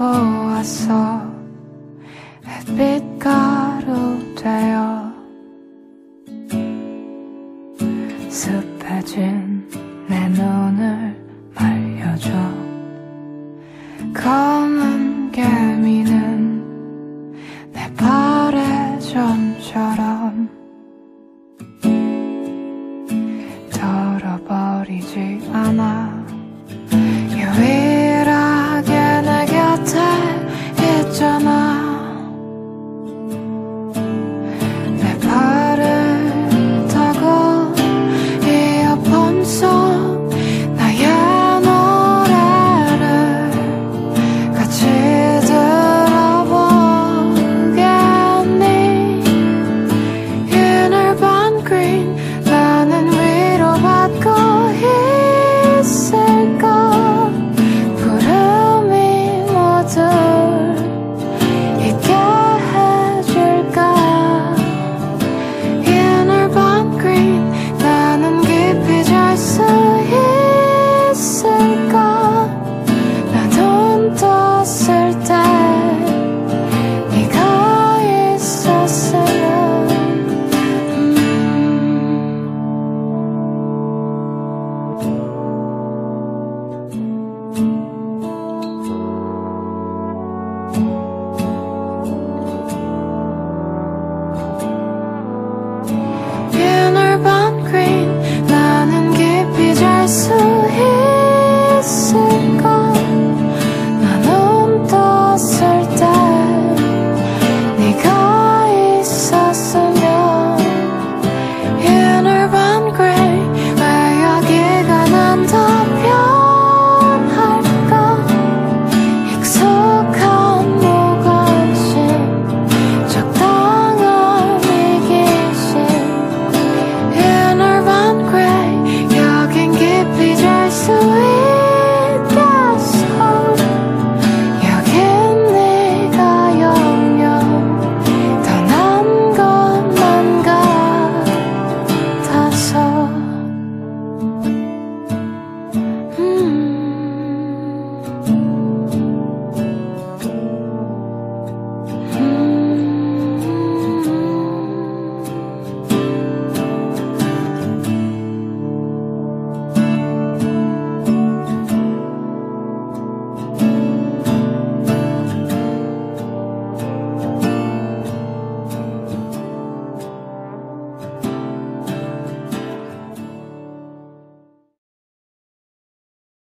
보았어 햇빛 가루 되어 습해진 내 눈을 말려줘. 검은 개미는 내 발의 점처럼 괜찮아